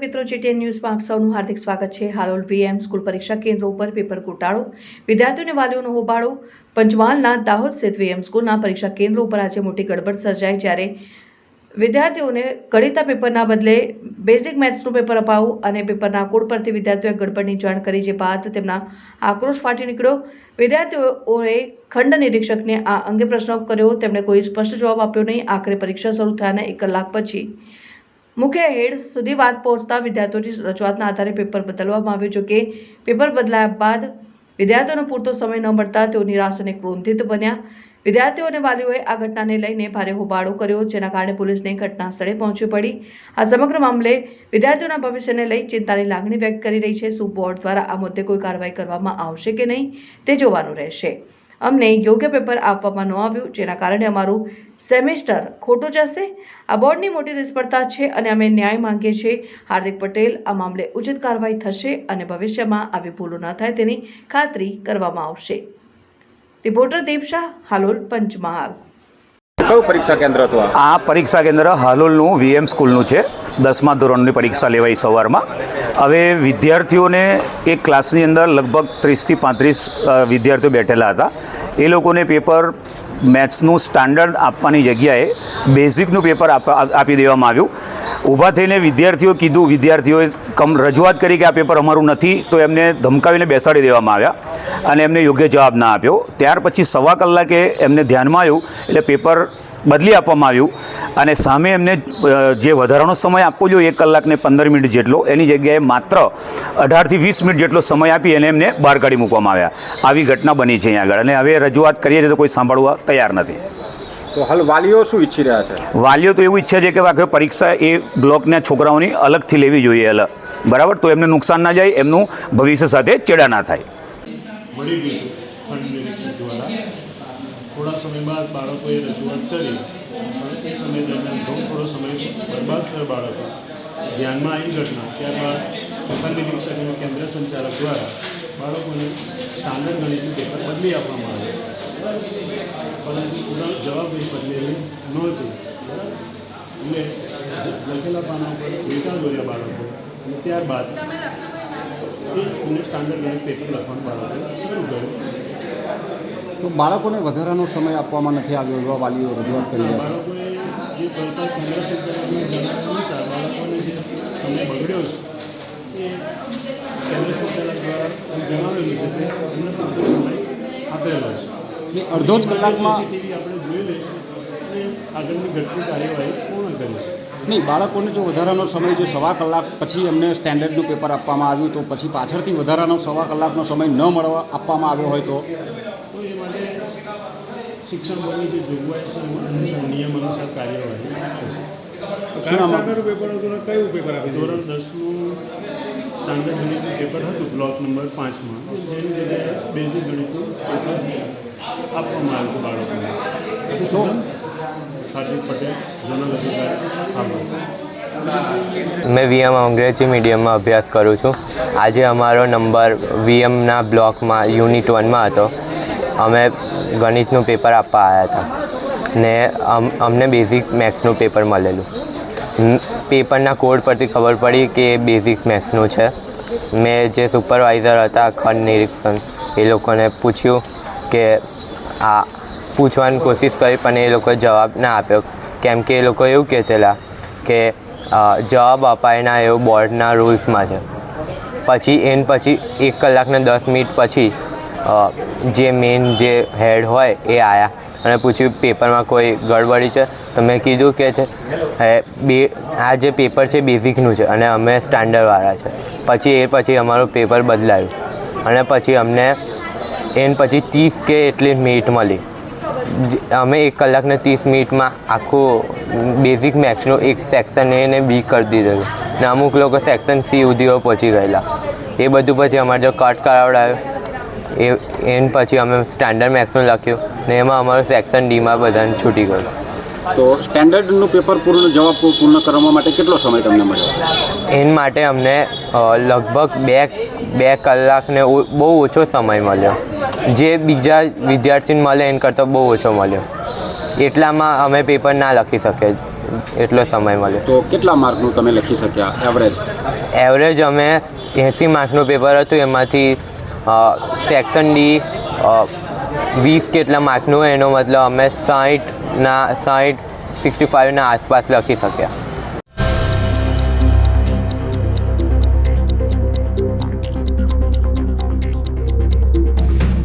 મિત્રો જીટીએન ન્યૂઝમાં આપ સૌનું હાર્દિક સ્વાગત છે. હાલોલ વીએમ સ્કૂલ પરીક્ષા કેન્દ્રો ઉપર પેપર ઘોટાળો વિદ્યાર્થીઓને વાલીઓનો હોબાળો. પંચમહાલના દાહોદ સ્થિત વીએમ સ્કૂલના પરીક્ષા કેન્દ્રો ઉપર આજે મોટી ગડબડ સર્જાઈ જ્યારે વિદ્યાર્થીઓને ગણિતા પેપરના બદલે બેઝિક મેથ્સનું પેપર અપાવું અને પેપરના કોડ પરથી વિદ્યાર્થીઓએ ગડબડની જાણ કરી જે બાદ તેમના આક્રોશ ફાટી નીકળ્યો. વિદ્યાર્થીઓએ ખંડ નિરીક્ષકને આ અંગે પ્રશ્ન કર્યો. તેમણે કોઈ સ્પષ્ટ જવાબ આપ્યો નહીં. આખરે પરીક્ષા શરૂ થયાના એક કલાક પછી મુખ્ય હેડ સુધી વાત પહોંચતા વિદ્યાર્થીઓની રજૂઆતના આધારે પેપર બદલવામાં આવ્યું. જો કે પેપર બદલાયા બાદ વિદ્યાર્થીઓનો પૂરતો સમય ન મળતા તેઓ નિરાશ અને ક્રોધિત બન્યા. વિદ્યાર્થીઓ અને વાલીઓએ આ ઘટનાને લઈને ભારે હોબાળો કર્યો, જેના કારણે પોલીસને ઘટના સ્થળે પહોંચવી પડી. આ સમગ્ર મામલે વિદ્યાર્થીઓના ભવિષ્યને લઈ ચિંતાની લાગણી વ્યક્ત કરી રહી છે. શું બોર્ડ દ્વારા આ મુદ્દે કોઈ કાર્યવાહી કરવામાં આવશે કે નહીં, તે જોવાનું રહેશે. અમને યોગ્ય પેપર આપવામાં ન આવ્યું, જેના કારણે અમારું સેમેસ્ટર ખોટું જશે. આ બોર્ડની મોટી નિષ્ફળતા છે અને અમે ન્યાય માંગીએ છીએ. હાર્દિક પટેલ, આ મામલે ઉચિત કાર્યવાહી થશે અને ભવિષ્યમાં આવી ભૂલો ન થાય તેની ખાતરી કરવામાં આવશે. રિપોર્ટર દીપ શાહ, હાલોલ પંચમહાલ. કયું પરીક્ષા કેન્દ્ર હતું આ? પરીક્ષા કેન્દ્ર હાલોલનું વીએમ સ્કૂલનું છે. દસમા ધોરણની પરીક્ષા લેવાઈ સવારમાં. હવે વિદ્યાર્થીઓને એક ક્લાસની અંદર લગભગ ત્રીસથી પાંત્રીસ વિદ્યાર્થીઓ બેઠેલા હતા. એ લોકોને પેપર મેથ્સનું સ્ટાન્ડર્ડ આપવાની જગ્યાએ બેઝિકનું પેપર આપવા, આપી દેવામાં આવ્યું. ઊભા થઈને વિદ્યાર્થીઓ કીધું, વિદ્યાર્થીઓએ કમ રજૂઆત કરી કે આ પેપર અમારું નથી, તો એમને ધમકાવીને બેસાડી દેવામાં આવ્યા અને એમને યોગ્ય જવાબ ના આપ્યો. ત્યાર પછી સવા કલાકે એમને ધ્યાનમાં આવ્યું, એટલે પેપર બદલી આપવામાં આવ્યું અને સામે એમને જે વધારાનો સમય આપવો જોઈએ, એક કલાકને પંદર મિનિટ જેટલો, એની જગ્યાએ માત્ર અઢારથી વીસ મિનિટ જેટલો સમય આપી અને એમને બહાર કાઢી મૂકવામાં આવ્યા. આવી ઘટના બની છે અહીંયા આગળ અને હવે રજૂઆત કરીએ છીએ તો કોઈ સાંભળવા તૈયાર નથી. તો હાલ વાલીઓ શું ઈચ્છી રહ્યા છે? વાલીઓ તો એવું ઈચ્છે છે કે આખી પરીક્ષા એ બ્લોકના છોકરાઓની અલગથી લેવી જોઈએ અલગ બરાબર? તો એમને નુકસાન ના જાય એમનું ભવિષ્ય સાથે ચેડા ના થાય. થોડા સમય બાદ બાળકોએ રજૂઆત કરી. પણ એ સમય દરમિયાન ઘણો થોડો સમય બરબાદ થયો બાળકો. ધ્યાનમાં આવી ઘટના. ત્યારબાદ પ્રથમ નિરીક્ષક કેન્દ્ર સંચાલક દ્વારા બાળકોને સ્ટાન્ડર્ડ ગણિતનું પેપર બદલી આપવામાં આવ્યું. પરંતુ પૂરા જવાબ એ બદલેલી નહોતી બરાબર એટલે લખેલા પાના ઉપર ડેટા દોર્યા બાળકો. અને ત્યારબાદ એ અમને સ્ટાન્ડર્ડ ગણિત પેપર લખવાનું બાળકોએ શરૂ કર્યું. તો બાળકોને વધારાનો સમય આપવામાં નથી આવ્યો એવા વાલીઓ રજૂઆત કરી રહ્યા બાળકોએ જે કરતા કેન્દ્ર સંચાલકને જણાવ્યા અનુસાર બાળકોને જે સમય બગડ્યો છે એ કેન્દ્ર સંચાલક દ્વારા જણાવેલું છે તે એમને પૂરતો સમય આપેલો છે. છે અડધો જ કલાકમાં આપણે જોઈ લઈશું આગળની ઘટતી કાર્યવાહી પૂર્ણ કરીશું નહીં બાળકોને જો વધારાનો સમય જો સવા કલાક પછી એમને સ્ટેન્ડર્ડનું પેપર આપવામાં આવ્યું તો પછી પાછળથી વધારાનો સવા કલાકનો સમય ન મળવા આપવામાં આવ્યો હોય તો? તો એ માટે શિક્ષણ બોર્ડની જે જોગવાઈ છે નિયમ અનુસાર કાર્યવાહી થશે પેપર આમાં ધોરણ દસનું સ્ટાન્ડર્ડ ગણિતનું પેપર હતું બ્લોક નંબર પાંચમાં. જેની જગ્યાએ બેઝિક ગણિતનું પેપર આપવામાં આવ્યું હતું બાળકોને. તો? હાર્દિક પટેલ અધિકારી. આભાર મેં વીએમ અંગ્રેજી મીડિયમમાં અભ્યાસ કરું છું. આજે અમારો નંબર વીએમના બ્લોકમાં યુનિટ વનમાં હતો. અમે ગણિતનું પેપર આપવા આવ્યા હતા. ને અમ અમને બેઝિક મેથ્સનું પેપર મળેલું. પેપરના કોડ પરથી ખબર પડી કે બેઝિક મેથ્સનું છે. મેં જે સુપરવાઇઝર હતા, ખંડ નિરીક્ષણ, એ લોકોને પૂછ્યું કે આ પૂછવાની કોશિશ કરી, પણ એ લોકોએ જવાબ ના આપ્યો. કેમ કે એ લોકો એવું કહેતેલા કે જવાબ અપાય ના એવું બોર્ડના રૂલ્સમાં છે. પછી, એન પછી એક કલાકને દસ મિનિટ પછી જે મેઇન જે હેડ હોય એ આવ્યા અને પૂછ્યું, પેપરમાં કોઈ ગડબડી છે? તો મેં કીધું કે છે બે, આ જે પેપર છે બેઝિકનું છે અને અમે સ્ટાન્ડર્ડવાળા છે. પછી એ પછી અમારું પેપર બદલાયું. અને પછી અમને, એન પછી ત્રીસ કે એટલી મિનિટ મળી. અમે એક કલાકને ત્રીસ મિનિટમાં આખું બેઝિક મેથ્સનું એક સેક્શન એ ને બી કરી દીધેલું ને અમુક લોકો સેક્શન સી સુધીઓ પહોંચી ગયેલા. એ બધું પછી અમારે જો કટ કરાવડાવ્યું એ એન પછી અમે સ્ટાન્ડર્ડ મેથ્સનું લખ્યું ને એમાં અમારું સેક્શન ડીમાં બધાને છૂટી ગયું. તો સ્ટેન્ડર્ડનું પેપર પૂર્ણ જવાબ પૂર્ણ કરવા માટે કેટલો સમય તમને મળ્યો? એન માટે અમને લગભગ બે બે કલાકને બહુ ઓછો સમય મળ્યો. જે બીજા વિદ્યાર્થીને મળે એન કરતાં બહુ ઓછો મળ્યો. એટલામાં અમે પેપર ના લખી શકીએ એટલો સમય મળ્યો. તો કેટલા માર્કનું તમે લખી શક્યા? એવરેજ એવરેજ અમે એંસી માર્કનું પેપર હતું એમાંથી સેક્શન ડી વીસ કેટલા માર્કનું એનો મતલબ અમે સાઠના સાઠ સિક્સટી ફાઇવના આસપાસ લખી શક્યા.